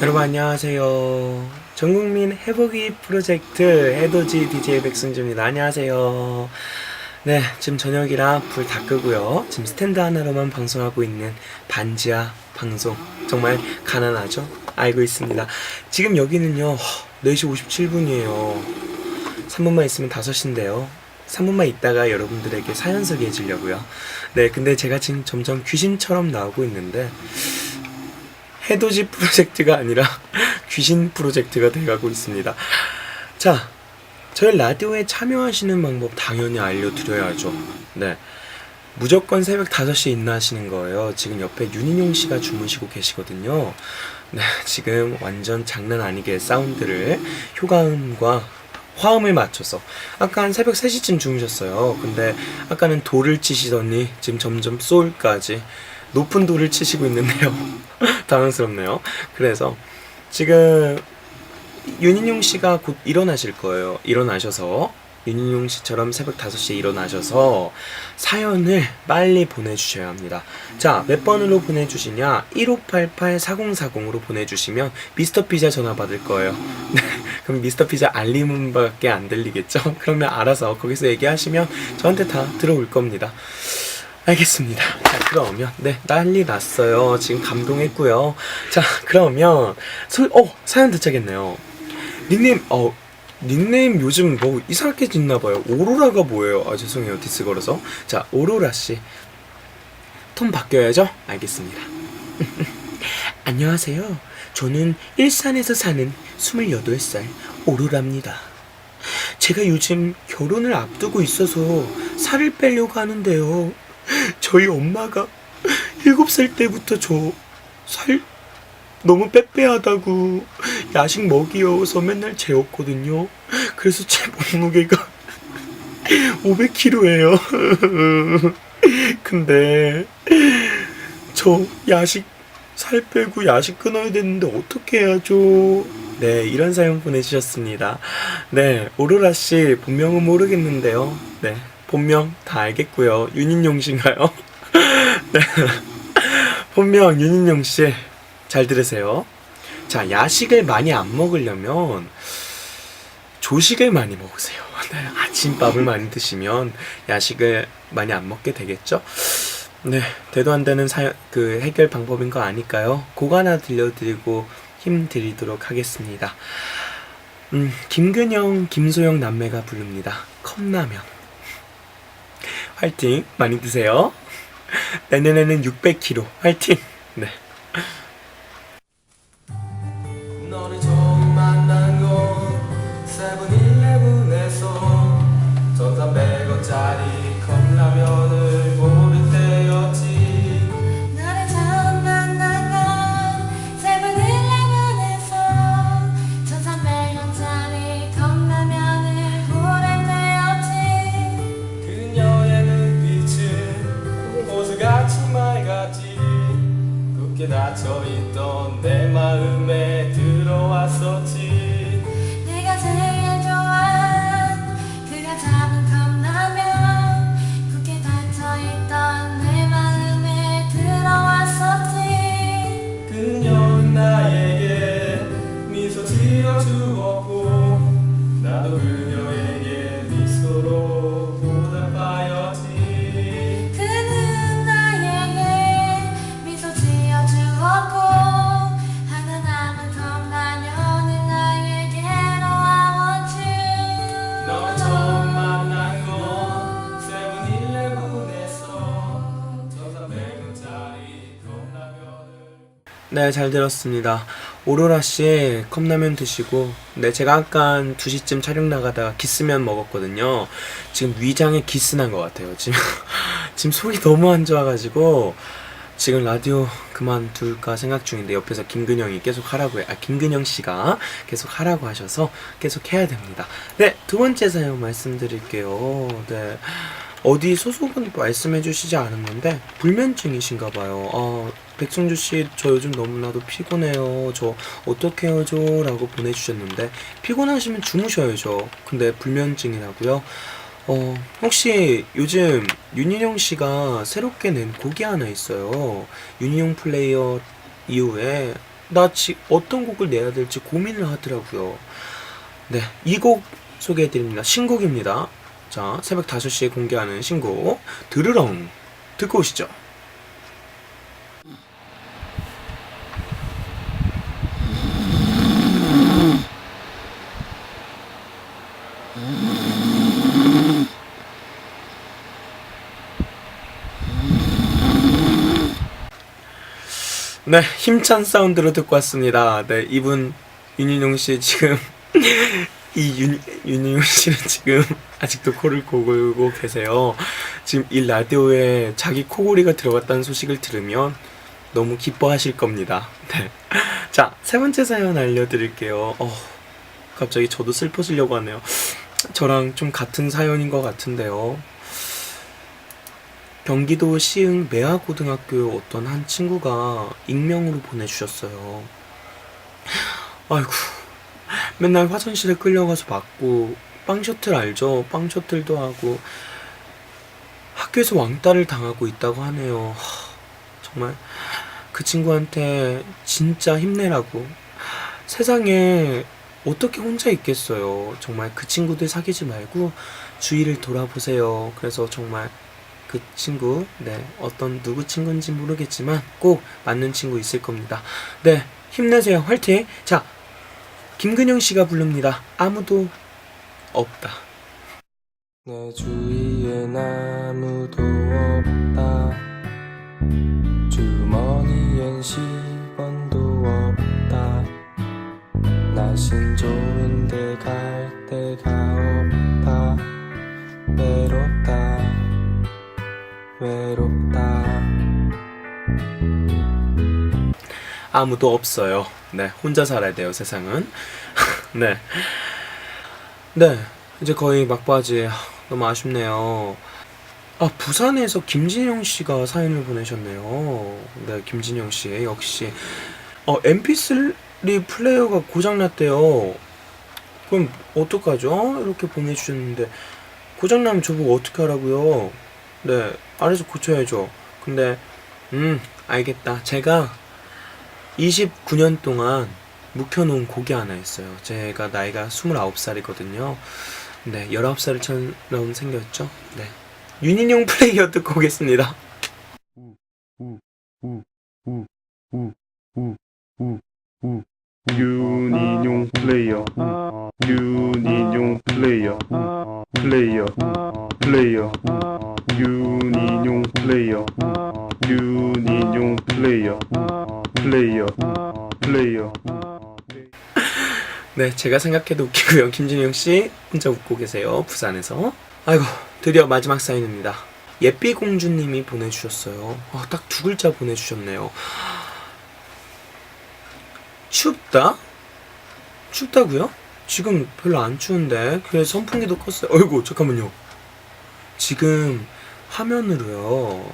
여러분 안녕하세요. 전국민 해보기 프로젝트 해돋이 DJ 백승주입니다. 안녕하세요. 네, 지금 저녁이라 불 다 끄고요. 지금 스탠드 하나로만 방송하고 있는 반지하 방송. 정말 가난하죠? 알고 있습니다. 지금 여기는요, 4시 57분이에요. 3분만 있으면 5시인데요. 3분만 있다가 여러분들에게 사연 소개해 주려고요. 네, 근데 제가 지금 점점 귀신처럼 나오고 있는데, 해돋이 프로젝트가 아니라 귀신 프로젝트가 돼가고 있습니다. 자, 저희 라디오에 참여하시는 방법 당연히 알려드려야죠. 네. 무조건 새벽 5시에 인나하시는 거예요. 지금 옆에 윤인용 씨가 주무시고 계시거든요. 네, 지금 완전 장난 아니게 사운드를 효과음과 화음을 맞춰서 아까 한 새벽 3시쯤 주무셨어요. 근데 아까는 돌을 치시더니 지금 점점 소울까지 높은 돌을 치시고 있는데요. 당황스럽네요. 그래서 지금 윤인용 씨가 곧 일어나실 거예요. 일어나셔서 윤인용 씨처럼 새벽 5시에 일어나셔서 사연을 빨리 보내주셔야 합니다. 자, 몇 번으로 보내주시냐? 1588-4040으로 보내주시면 미스터 피자 전화 받을 거예요. 네, 그럼 미스터 피자 알림음밖에 안 들리겠죠? 그러면 알아서 거기서 얘기하시면 저한테 다 들어올 겁니다. 알겠습니다. 자, 그러면 네 난리 났어요. 지금 감동했고요. 자, 그러면 소, 어 사연 도착했네요. 닉네임 어 닉네임 요즘 뭐 이상하게 짓나 봐요. 오로라가 뭐예요? 아 죄송해요 디스 걸어서. 자 오로라 씨. 톤 바뀌어야죠? 알겠습니다. 안녕하세요. 저는 일산에서 사는 28살 오로라입니다. 제가 요즘 결혼을 앞두고 있어서 살을 빼려고 하는데요. 저희 엄마가 7살 때부터 저 살 너무 빼빼하다고 야식 먹이어서 맨날 재웠거든요. 그래서 제 몸무게가 500kg예요. 근데 저 야식 살 빼고 야식 끊어야 되는데 어떻게 해야죠? 네, 이런 사연 보내주셨습니다. 네, 오로라 씨 본명은 모르겠는데요. 네, 본명 다 알겠고요. 윤인용 씨인가요? 네, 본명 윤인용 씨 잘 들으세요. 자, 야식을 많이 안 먹으려면 조식을 많이 먹으세요. 네, 아침밥을 많이 드시면 야식을 많이 안 먹게 되겠죠? 네, 되도 안 되는 사, 그 해결 방법인 거 아니까요. 그거 하나 들려드리고 힘 드리도록 하겠습니다. 음, 김근영, 김소영 남매가 부릅니다. 컵라면. 화이팅 많이 드세요. 내년에는 600kg 화이팅. 네. 맑았지 굳게 닫혀있던 내 마음에 들어왔었지 네, 잘 들었습니다. 오로라 씨 컵라면 드시고, 네, 제가 아까 2시쯤 촬영 나가다가 기스면 먹었거든요. 지금 위장에 기스 난 것 같아요. 지금, 지금 속이 너무 안 좋아가지고, 지금 라디오 그만둘까 생각 중인데, 옆에서 김근영이 계속 하라고 해, 아, 김근영 씨가 계속 하라고 하셔서 계속 해야 됩니다. 네, 두 번째 사연 말씀드릴게요. 네. 어디 소속은 말씀해 주시지 않았는데 불면증이신가 봐요. 아, 백승주 씨, 저 요즘 너무나도 피곤해요. 저 어떻게 해야죠? 라고 보내주셨는데 피곤하시면 주무셔야죠. 근데 불면증이라고요? 어, 혹시 요즘 윤인용 씨가 새롭게 낸 곡이 하나 있어요. 윤인용 플레이어 이후에 나 지, 어떤 곡을 내야 될지 고민을 하더라고요. 네, 이 곡 소개해드립니다. 신곡입니다. 자, 새벽 5시에 공개하는 신곡 드르렁 듣고 오시죠. 네, 힘찬 사운드로 듣고 왔습니다. 네, 이분 윤인용 씨 지금 이 윤, 윤인용 씨는 지금 아직도 코를 고글고 계세요. 지금 이 라디오에 자기 코골이가 들어갔다는 소식을 들으면 너무 기뻐하실 겁니다. 네. 자, 세 번째 사연 알려드릴게요. 어, 갑자기 저도 슬퍼지려고 하네요. 저랑 좀 같은 사연인 것 같은데요. 경기도 시흥 매화고등학교 어떤 한 친구가 익명으로 보내주셨어요. 아이고, 맨날 화장실에 끌려가서 맞고, 빵 셔틀 알죠? 빵 셔틀도 하고, 학교에서 왕따를 당하고 있다고 하네요. 하, 정말 그 친구한테 진짜 힘내라고. 세상에 어떻게 혼자 있겠어요. 정말 그 친구들 사귀지 말고 주위를 돌아보세요. 그래서 정말 그 친구, 네, 어떤 누구 친구인지 모르겠지만 꼭 맞는 친구 있을 겁니다. 네, 힘내세요. 화이팅! 자, 김근영 씨가 부릅니다. 아무도 없다. 내 주위엔 아무도 없다. 주머니엔 10원도 없다. 날씬 좋은데 갈 데가 없다. 외롭다. 외롭다. 아무도 없어요. 네, 혼자 살아야 돼요, 세상은. 네. 네, 이제 거의 막바지. 너무 아쉽네요. 아, 부산에서 김진영 씨가 사연을 보내셨네요. 네, 김진영 씨. 역시. 어, MP3 플레이어가 고장 났대요. 그럼 어떡하죠? 이렇게 보내 주셨는데. 고장 나면 저보고 어떻게 하라고요? 네, 알아서 고쳐야죠. 근데, 음, 알겠다. 제가 29년 동안 묵혀놓은 곡이 하나 있어요. 제가 나이가 29살이거든요. 네, 19살처럼 생겼죠? 네. 윤인용 플레이어 듣고 오겠습니다. 윤인용 플레이어 윤인용 플레이어 플레이어 플레이어 윤인용 플레이어 윤인용 플레이어 플레이어 플레이어 네, 제가 생각해도 웃기고요. 김진영 씨 혼자 웃고 계세요. 부산에서. 아이고, 드디어 마지막 사연입니다. 예삐 공주님이 보내주셨어요. 아, 딱 두 글자 보내주셨네요. 춥다? 춥다고요? 지금 별로 안 추운데. 그래서 선풍기도 껐어요. 어이구, 잠깐만요. 지금 화면으로요.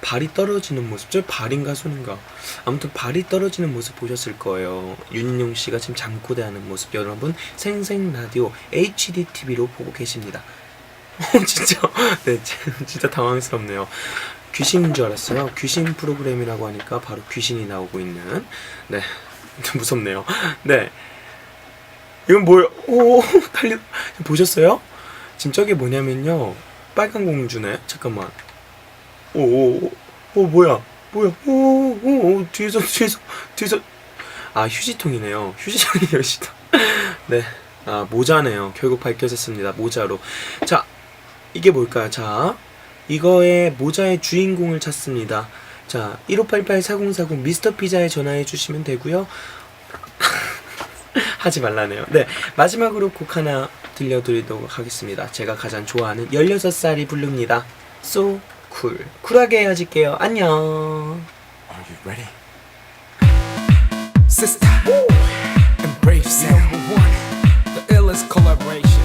발이 떨어지는 모습, 저 발인가 손인가. 아무튼 발이 떨어지는 모습 보셨을 거예요. 윤용 씨가 지금 잠꼬대하는 모습 여러분 생생 라디오 HD TV로 보고 계십니다. 어, 진짜, 네, 진짜 당황스럽네요. 귀신인 줄 알았어요. 귀신 프로그램이라고 하니까 바로 귀신이 나오고 있는. 네, 좀 무섭네요. 네, 이건 뭐예요? 오, 달려 보셨어요? 지금 저게 뭐냐면요, 빨간 공주네. 잠깐만. 오, 오, 오, 오 뭐야? 뭐야? 오, 오, 오, 뒤에서, 뒤에서, 뒤에서. 아, 휴지통이네요. 휴지통이네요, 휴지통. 네. 아, 모자네요. 결국 밝혀졌습니다. 모자로. 자, 이게 뭘까요? 자, 이거의 모자의 주인공을 찾습니다. 자, 1588-4040 미스터 피자에 전화해 주시면 되고요. 하지 말라네요. 네, 마지막으로 곡 하나 들려드리도록 하겠습니다. 제가 가장 좋아하는 16살이 부릅니다. So cool. 쿨하게 헤어질게요. 안녕. Are you ready? Sister and Brave Sound. The illest collaboration.